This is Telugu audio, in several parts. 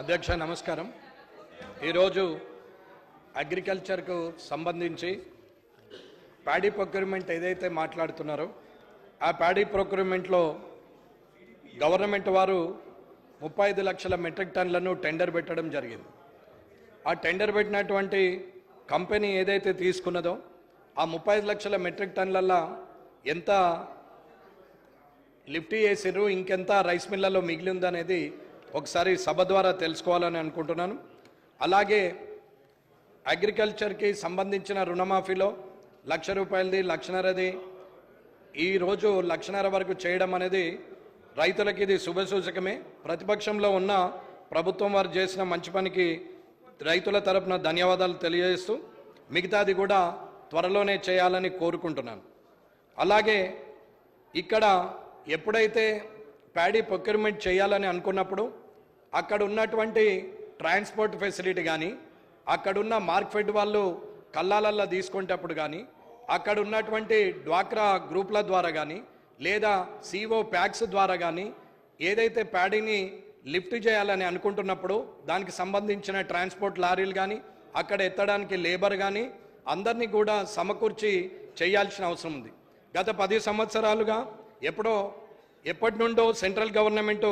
అధ్యక్ష నమస్కారం. ఈరోజు అగ్రికల్చర్కు సంబంధించి ప్యాడీ ప్రొక్యూర్మెంట్ ఏదైతే మాట్లాడుతున్నారో ఆ ప్యాడీ ప్రొక్యూర్మెంట్లో గవర్నమెంట్ వారు ముప్పై ఐదు లక్షల మెట్రిక్ టన్లను టెండర్ పెట్టడం జరిగింది. ఆ టెండర్ పెట్టినటువంటి కంపెనీ ఏదైతే తీసుకున్నదో ఆ ముప్పై ఐదు లక్షల మెట్రిక్ టన్లల్లో ఎంత లిఫ్ట్ చేసిర్రు ఇంకెంత రైస్ మిల్లలో మిగిలి ఉందనేది ఒకసారి సభ ద్వారా తెలుసుకోవాలని అనుకుంటున్నాను. అలాగే అగ్రికల్చర్కి సంబంధించిన రుణమాఫీలో లక్ష రూపాయలది లక్షన్నరది ఈరోజు లక్షన్నర వరకు చేయడం అనేది రైతులకి ఇది శుభసూచకమే ప్రతిపక్షంలో ఉన్న ప్రభుత్వం వారు చేసిన మంచి పనికి రైతుల తరపున ధన్యవాదాలు తెలియజేస్తూ మిగతాది కూడా త్వరలోనే చేయాలని కోరుకుంటున్నాను. అలాగే ఇక్కడ ఎప్పుడైతే ప్యాడీ ప్రొక్యూర్మెంట్ చేయాలని అనుకున్నప్పుడు అక్కడ ఉన్నటువంటి ట్రాన్స్పోర్ట్ ఫెసిలిటీ కానీ అక్కడున్న మార్క్ఫెడ్ వాళ్ళు కల్లాలల్లో తీసుకునేటప్పుడు కానీ అక్కడ ఉన్నటువంటి డ్వాక్రా గ్రూప్ల ద్వారా కానీ లేదా సిఓ ప్యాక్స్ ద్వారా కానీ ఏదైతే ప్యాడీని లిఫ్ట్ చేయాలని అనుకుంటున్నప్పుడు దానికి సంబంధించిన ట్రాన్స్పోర్ట్ లారీలు కానీ అక్కడ ఎత్తడానికి లేబర్ కానీ అందరినీ కూడా సమకూర్చి చేయాల్సిన అవసరం ఉంది. గత పది సంవత్సరాలుగా ఎప్పుడో ఎప్పటి నుండో సెంట్రల్ గవర్నమెంటు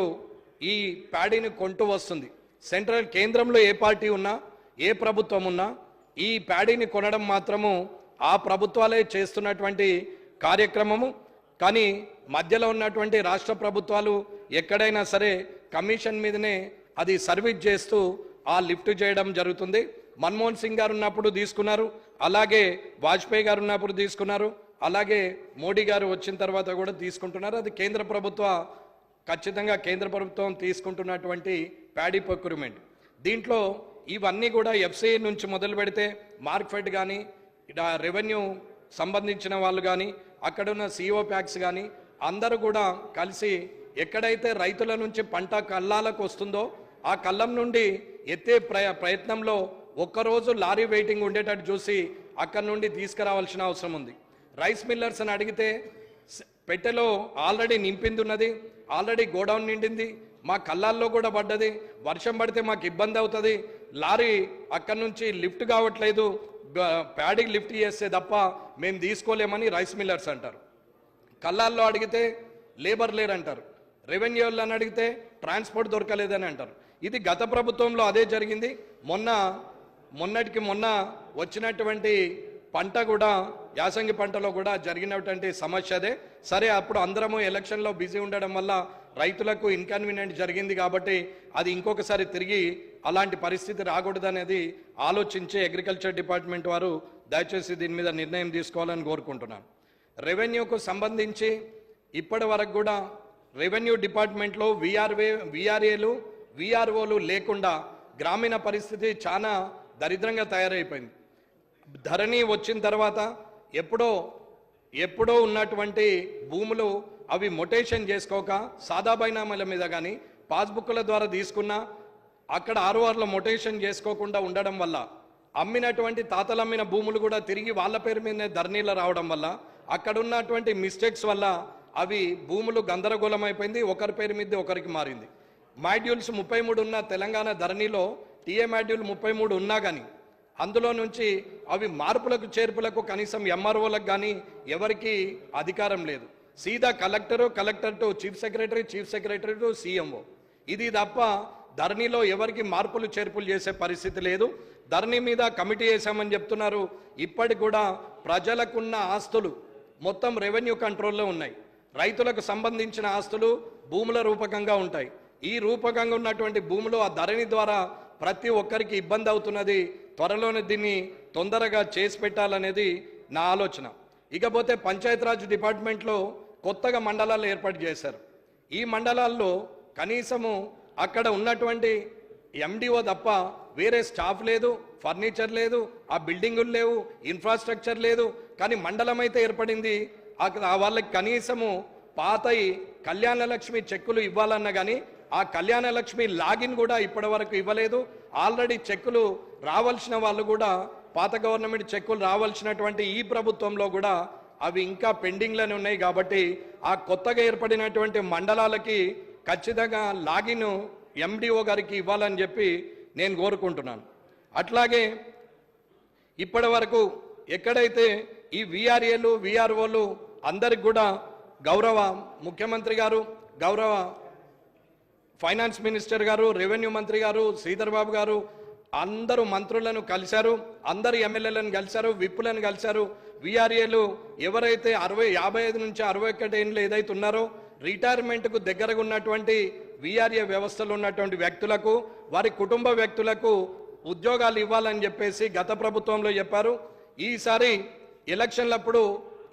ఈ ప్యాడీని కొంటూ వస్తుంది. సెంట్రల్ కేంద్రంలో ఏ పార్టీ ఉన్నా ఏ ప్రభుత్వం ఉన్నా ఈ ప్యాడీని కొనడం మాత్రము ఆ ప్రభుత్వాలే చేస్తున్నటువంటి కార్యక్రమము. కానీ మధ్యలో ఉన్నటువంటి రాష్ట్ర ప్రభుత్వాలు ఎక్కడైనా సరే కమిషన్ మీదనే అది సర్వీస్ చేస్తూ ఆ లిఫ్ట్ చేయడం జరుగుతుంది. మన్మోహన్ సింగ్ గారు ఉన్నప్పుడు తీసుకున్నారు. అలాగే వాజ్పేయి గారు ఉన్నప్పుడు తీసుకున్నారు. అలాగే మోడీ గారు వచ్చిన తర్వాత కూడా తీసుకుంటున్నారు. అది కేంద్ర ప్రభుత్వ ఖచ్చితంగా కేంద్ర ప్రభుత్వం తీసుకుంటున్నటువంటి ప్యాడీ ప్రొక్యూర్మెంట్. దీంట్లో ఇవన్నీ కూడా ఎఫ్సిఐ నుంచి మొదలు పెడితే మార్క్ఫెడ్ కానీ రెవెన్యూ సంబంధించిన వాళ్ళు కానీ అక్కడున్న సిఓ ప్యాక్స్ కానీ అందరూ కూడా కలిసి ఎక్కడైతే రైతుల నుంచి పంట కళ్ళాలకు వస్తుందో ఆ కళ్ళం నుండి ఎత్తే ప్రయ ప్రయత్నంలో ఒక్కరోజు లారీ వెయిటింగ్ ఉండేటట్టు చూసి అక్కడి నుండి తీసుకురావాల్సిన అవసరం ఉంది. రైస్ మిల్లర్స్ అని అడిగితే పెట్టెలో ఆల్రెడీ నింపింది ఉన్నది. ఆల్రెడీ గోడౌన్ నిండింది మా కళ్ళాల్లో కూడా పడ్డది. వర్షం పడితే మాకు ఇబ్బంది అవుతుంది. లారీ అక్కడి నుంచి లిఫ్ట్ కావట్లేదు. గ- ప్యాడీకి లిఫ్ట్ చేస్తే తప్ప మేము తీసుకోలేమని రైస్ మిల్లర్స్ అంటారు. కళ్ళాల్లో అడిగితే లేబర్ లేరంటారు. రెవెన్యూ వాళ్ళని అడిగితే ట్రాన్స్పోర్ట్ దొరకలేదని అంటారు. ఇది గత ప్రభుత్వంలో అదే జరిగింది. మొన్న మొన్నటికి మొన్న వచ్చినటువంటి పంట కూడా యాసంగి పంటలో కూడా జరిగినటువంటి సమస్య అదే. సరే అప్పుడు అందరము ఎలక్షన్లో బిజీ ఉండడం వల్ల రైతులకు ఇన్కన్వీనియంట్ జరిగింది కాబట్టి అది ఇంకొకసారి తిరిగి అలాంటి పరిస్థితి రాకూడదనేది ఆలోచించి అగ్రికల్చర్ డిపార్ట్మెంట్ వారు దయచేసి దీని మీద నిర్ణయం తీసుకోవాలని కోరుకుంటున్నాను. రెవెన్యూకు సంబంధించి ఇప్పటి వరకు కూడా రెవెన్యూ డిపార్ట్మెంట్లో విఆర్వే విఆర్ఏలు విఆర్ఓలు లేకుండా గ్రామీణ పరిస్థితి చాలా దరిద్రంగా తయారైపోయింది. ధరణి వచ్చిన తర్వాత ఎప్పుడో ఎప్పుడో ఉన్నటువంటి భూములు అవి మొటేషన్ చేసుకోక సాదాబైనామల మీద కానీ పాస్బుక్ల ద్వారా తీసుకున్నా అక్కడ ఆర్ఓఆర్లో మొటేషన్ చేసుకోకుండా ఉండడం వల్ల అమ్మినటువంటి తాతలు అమ్మిన భూములు కూడా తిరిగి వాళ్ళ పేరు మీదనే ధరణిలో రావడం వల్ల అక్కడ ఉన్నటువంటి మిస్టేక్స్ వల్ల అవి భూములు గందరగోళం అయిపోయింది ఒకరి పేరు మీద ఒకరికి మారింది. మాడ్యూల్స్ ముప్పై మూడు ఉన్న తెలంగాణ ధరణిలో టీఏ మాడ్యూల్ ముప్పై మూడు ఉన్నా కానీ అందులో నుంచి అవి మార్పులకు చేర్పులకు కనీసం ఎంఆర్ఓలకు కానీ ఎవరికి అధికారం లేదు. సీదా collector collector to chief secretary chief secretary to CMO ఇది తప్ప ధరణిలో ఎవరికి మార్పులు చేర్పులు చేసే పరిస్థితి లేదు. ధరణి మీద కమిటీ వేసామని చెప్తున్నారు. ఇప్పటికి కూడా ప్రజలకున్న ఆస్తులు మొత్తం రెవెన్యూ కంట్రోల్లో ఉన్నాయి. రైతులకు సంబంధించిన ఆస్తులు భూముల రూపకంగా ఉంటాయి. ఈ రూపకంగా ఉన్నటువంటి భూములు ఆ ధరణి ద్వారా ప్రతి ఒక్కరికి ఇబ్బంది అవుతున్నది త్వరలోనే దీన్ని తొందరగా చేసి పెట్టాలనేది నా ఆలోచన. ఇకపోతే పంచాయతీరాజ్ డిపార్ట్మెంట్లో కొత్తగా మండలాలు ఏర్పాటు చేశారు. ఈ మండలాల్లో కనీసము అక్కడ ఉన్నటువంటి ఎండిఓ తప్ప వేరే స్టాఫ్ లేదు ఫర్నిచర్ లేదు ఆ బిల్డింగులు లేవు ఇన్ఫ్రాస్ట్రక్చర్ లేదు. కానీ మండలం అయితే ఏర్పడింది అక్కడ వాళ్ళకి కనీసము పాతయి కళ్యాణ లక్ష్మి చెక్కులు ఇవ్వాలన్నా కానీ ఆ కళ్యాణ లక్ష్మి లాగిన్ కూడా ఇప్పటి వరకు ఇవ్వలేదు. ఆల్రెడీ చెక్కులు రావాల్సిన వాళ్ళు కూడా పాత గవర్నమెంట్ చెక్కులు రావాల్సినటువంటి ఈ ప్రభుత్వంలో కూడా అవి ఇంకా పెండింగ్లోనే ఉన్నాయి కాబట్టి ఆ కొత్తగా ఏర్పడినటువంటి మండలాలకి ఖచ్చితంగా లాగిన్ ఎండిఓ గారికి ఇవ్వాలని చెప్పి నేను కోరుకుంటున్నాను. అట్లాగే ఇప్పటి వరకు ఎక్కడైతే ఈ విఆర్ఏలు విఆర్ఓలు అందరికి కూడా గౌరవ ముఖ్యమంత్రి గారు గౌరవ ఫైనాన్స్ మినిస్టర్ గారు రెవెన్యూ మంత్రి గారు శ్రీధర్ బాబు గారు అందరూ మంత్రులను కలిశారు అందరు ఎమ్మెల్యేలను కలిశారు విప్పులను కలిశారు. విఆర్ఏలు ఎవరైతే అరవై యాభై ఐదు నుంచి అరవై ఒకటి ఏళ్ళు ఏదైతే ఉన్నారో రిటైర్మెంట్కు దగ్గరగా ఉన్నటువంటి విఆర్ఏ వ్యవస్థలో ఉన్నటువంటి వ్యక్తులకు వారి కుటుంబ వ్యక్తులకు ఉద్యోగాలు ఇవ్వాలని చెప్పేసి గత ప్రభుత్వంలో చెప్పారు. ఈసారి ఎలక్షన్లప్పుడు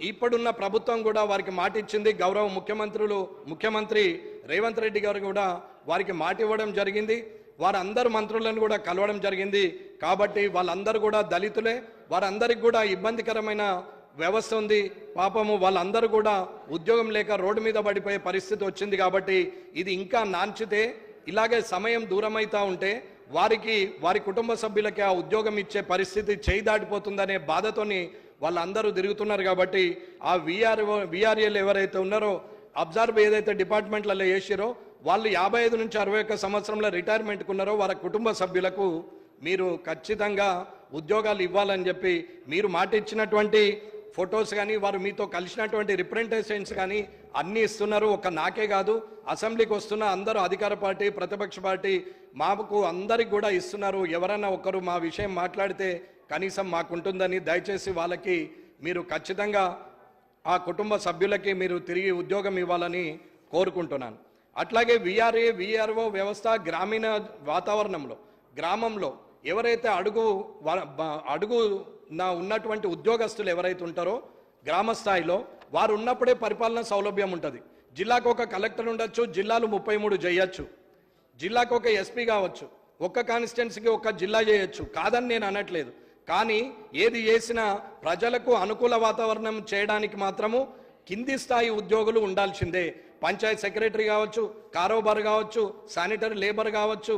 ఇప్పుడున్న ప్రభుత్వం కూడా వారికి మాట ఇచ్చింది గౌరవ ముఖ్యమంత్రులు ముఖ్యమంత్రి రేవంత్ రెడ్డి గారు కూడా వారికి మాట ఇవ్వడం జరిగింది. వారందరు మంత్రులను కూడా కలవడం జరిగింది. కాబట్టి వాళ్ళందరూ కూడా దళితులే. వారందరికి కూడా ఇబ్బందికరమైన వ్యవస్థ ఉంది. పాపము వాళ్ళందరూ కూడా ఉద్యోగం లేక రోడ్డు మీద పడిపోయే పరిస్థితి వచ్చింది కాబట్టి ఇది ఇంకా నాంచితే ఇలాగే సమయం దూరమైతా ఉంటే వారికి వారి కుటుంబ సభ్యులకి ఆ ఉద్యోగం ఇచ్చే పరిస్థితి చేయి దాటిపోతుందనే బాధతోని వాళ్ళందరూ తిరుగుతున్నారు కాబట్టి ఆ విఆర్ విఆర్ఏలు ఎవరైతే ఉన్నారో అబ్జర్వ్ ఏదైతే డిపార్ట్మెంట్లలో వేసిరో వాళ్ళు యాభై ఐదు నుంచి అరవై ఒక్క సంవత్సరంలో రిటైర్మెంట్కి ఉన్నారో వారి కుటుంబ సభ్యులకు మీరు ఖచ్చితంగా ఉద్యోగాలు ఇవ్వాలని చెప్పి మీరు మాట ఇచ్చినటువంటి ఫొటోస్ కానీ వారు మీతో కలిసినటువంటి రిప్రజెంటేషన్స్ కానీ అన్నీ ఇస్తున్నారు. ఒక నాకే కాదు అసెంబ్లీకి వస్తున్న అందరూ అధికార పార్టీ ప్రతిపక్ష పార్టీ మాకు అందరికి కూడా ఇస్తున్నారు. ఎవరైనా ఒకరు మా విషయం మాట్లాడితే కనీసం మాకుంటుందని దయచేసి వాళ్ళకి మీరు ఖచ్చితంగా ఆ కుటుంబ సభ్యులకి మీరు తిరిగి ఉద్యోగం ఇవ్వాలని కోరుకుంటున్నాను. అట్లాగే విఆర్ఏ విఆర్ఓ వ్యవస్థ గ్రామీణ వాతావరణంలో గ్రామంలో ఎవరైతే అడుగు వ- అడుగు నా ఉన్నటువంటి ఉద్యోగస్తులు ఎవరైతే ఉంటారో గ్రామ స్థాయిలో వారు ఉన్నప్పుడే పరిపాలన సౌలభ్యం ఉంటుంది. జిల్లాకు ఒక కలెక్టర్ ఉండొచ్చు జిల్లాలు ముప్పై మూడు చేయొచ్చు. జిల్లాకు ఒక ఎస్పీ కావచ్చు ఒక్క కాన్స్టిట్యున్సీకి ఒక జిల్లా చేయొచ్చు. కాదని నేను అనట్లేదు. కానీ ఏది చేసినా ప్రజలకు అనుకూల వాతావరణం చేయడానికి మాత్రము కింది స్థాయి ఉద్యోగులు ఉండాల్సిందే. పంచాయత్ సెక్రటరీ కావచ్చు కారోబార్ కావచ్చు శానిటరీ లేబర్ కావచ్చు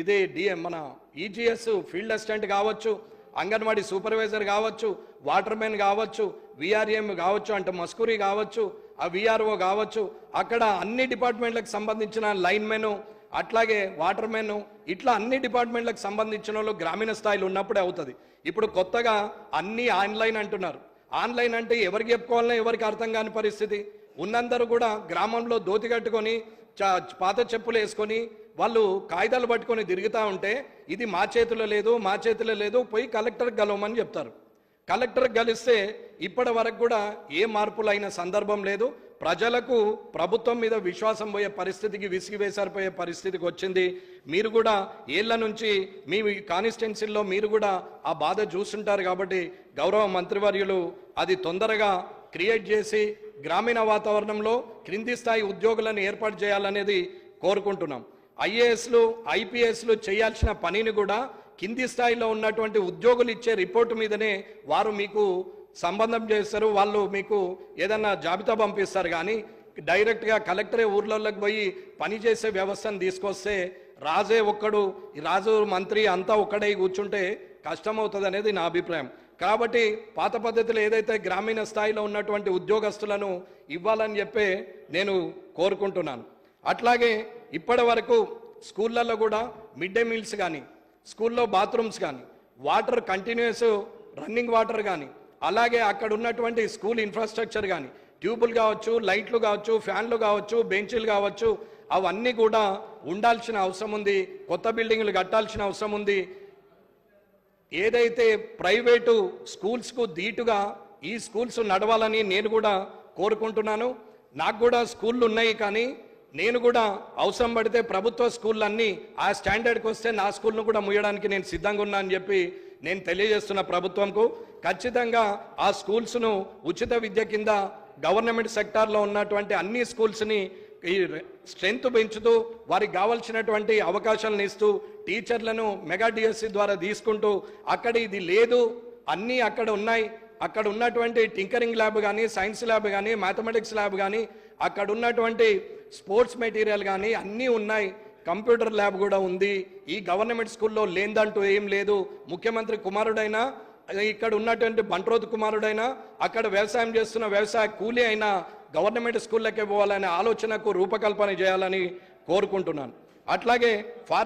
ఇది డిఎం మన ఈజీఎస్ ఫీల్డ్ అసిస్టెంట్ కావచ్చు అంగన్వాడీ సూపర్వైజర్ కావచ్చు వాటర్ మెన్ కావచ్చు విఆర్ఎం కావచ్చు అంటే మస్కూరి కావచ్చు ఆ విఆర్ఓ కావచ్చు అక్కడ అన్ని డిపార్ట్మెంట్లకు సంబంధించిన లైన్మెను అట్లాగే వాటర్ మెన్ ఇట్లా అన్ని డిపార్ట్మెంట్లకు సంబంధించిన వాళ్ళు గ్రామీణ స్థాయిలో ఉన్నప్పుడే అవుతుంది. ఇప్పుడు కొత్తగా అన్ని ఆన్లైన్ అంటున్నారు. ఆన్లైన్ అంటే ఎవరికి చెప్పుకోవాలన్నా ఎవరికి అర్థం కాని పరిస్థితి. ఉన్నందరూ కూడా గ్రామంలో దోతి కట్టుకొని పాత చెప్పులు వేసుకొని వాళ్ళు కాగితాలు పట్టుకొని తిరుగుతూ ఉంటే ఇది మా చేతిలో లేదు మా చేతిలో లేదు పోయి కలెక్టర్కి గలవమని చెప్తారు. కలెక్టర్ గలిస్తే ఇప్పటి వరకు కూడా ఏ మార్పులైన సందర్భం లేదు. ప్రజలకు ప్రభుత్వం మీద విశ్వాసం పోయే పరిస్థితికి విసిగివేసారిపోయే పరిస్థితికి వచ్చింది. మీరు కూడా ఏళ్ళ నుంచి మీ కాన్స్టిట్యున్సీల్లో మీరు కూడా ఆ బాధ చూస్తుంటారు కాబట్టి గౌరవ మంత్రివర్యులు అది తొందరగా క్రియేట్ చేసి గ్రామీణ వాతావరణంలో క్రింది స్థాయి ఉద్యోగులను ఏర్పాటు చేయాలనేది కోరుకుంటున్నాం. ఐఏఎస్లు ఐపీఎస్లు చేయాల్సిన పనిని కూడా కింది స్థాయిలో ఉన్నటువంటి ఉద్యోగులు ఇచ్చే రిపోర్టు మీదనే వారు మీకు సంబంధం చేస్తారు. వాళ్ళు మీకు ఏదన్నా జాబితా పంపిస్తారు కానీ డైరెక్ట్గా కలెక్టరే ఊర్లలోకి పోయి పని చేసే వ్యవస్థను తీసుకొస్తే రాజే ఒక్కడు ఈ రాజు మంత్రి అంతా ఒక్కడై కూర్చుంటే కష్టమవుతుంది అనేది నా అభిప్రాయం. కాబట్టి పాత పద్ధతిలో ఏదైతే గ్రామీణ స్థాయిలో ఉన్నటువంటి ఉద్యోగస్తులను ఇవ్వాలని చెప్పే నేను కోరుకుంటున్నాను. అట్లాగే ఇప్పటి వరకు స్కూళ్ళల్లో కూడా మిడ్ డే మీల్స్ కానీ స్కూల్లో బాత్రూమ్స్ కానీ వాటర్ కంటిన్యూస్ రన్నింగ్ వాటర్ కానీ అలాగే అక్కడ ఉన్నటువంటి స్కూల్ ఇన్ఫ్రాస్ట్రక్చర్ కానీ ట్యూబులు కావచ్చు లైట్లు కావచ్చు ఫ్యాన్లు కావచ్చు బెంచీలు కావచ్చు అవన్నీ కూడా ఉండాల్సిన అవసరం ఉంది. కొత్త బిల్డింగ్లు కట్టాల్సిన అవసరం ఉంది. ఏదైతే ప్రైవేటు స్కూల్స్కు ధీటుగా ఈ స్కూల్స్ నడవాలని నేను కూడా కోరుకుంటున్నాను. నాకు కూడా స్కూళ్ళు ఉన్నాయి కానీ నేను కూడా అవసరం పడితే ప్రభుత్వ స్కూళ్ళన్నీ ఆ స్టాండర్డ్కి వస్తే నా స్కూల్ను కూడా ముయ్యడానికి నేను సిద్ధంగా ఉన్నా అని చెప్పి నేను తెలియజేస్తున్న ప్రభుత్వంకు ఖచ్చితంగా ఆ స్కూల్స్ను ఉచిత విద్య కింద గవర్నమెంట్ సెక్టార్లో ఉన్నటువంటి అన్ని స్కూల్స్ని ఈ స్ట్రెంత్ పెంచుతూ వారికి కావాల్సినటువంటి అవకాశాలను ఇస్తూ టీచర్లను మెగా డిఎస్సి ద్వారా తీసుకుంటూ అక్కడ ఇది లేదు అన్నీ అక్కడ ఉన్నాయి. అక్కడ ఉన్నటువంటి టింకరింగ్ ల్యాబ్ కానీ సైన్స్ ల్యాబ్ కానీ మ్యాథమెటిక్స్ ల్యాబ్ కానీ అక్కడ ఉన్నటువంటి స్పోర్ట్స్ మెటీరియల్ కానీ అన్నీ ఉన్నాయి. కంప్యూటర్ ల్యాబ్ కూడా ఉంది. ఈ గవర్నమెంట్ స్కూల్లో లేదంటూ ఏం లేదు. ముఖ్యమంత్రి కుమారుడైనా ఇక్కడ ఉన్నటువంటి బంట్రోతు కుమారుడైనా అక్కడ వ్యవసాయం చేస్తున్న వ్యవసాయ కూలీ అయినా గవర్నమెంట్ స్కూళ్ళకే పోవాలనే ఆలోచనకు రూపకల్పన చేయాలని కోరుకుంటున్నాను. అట్లాగే ఫారెస్ట్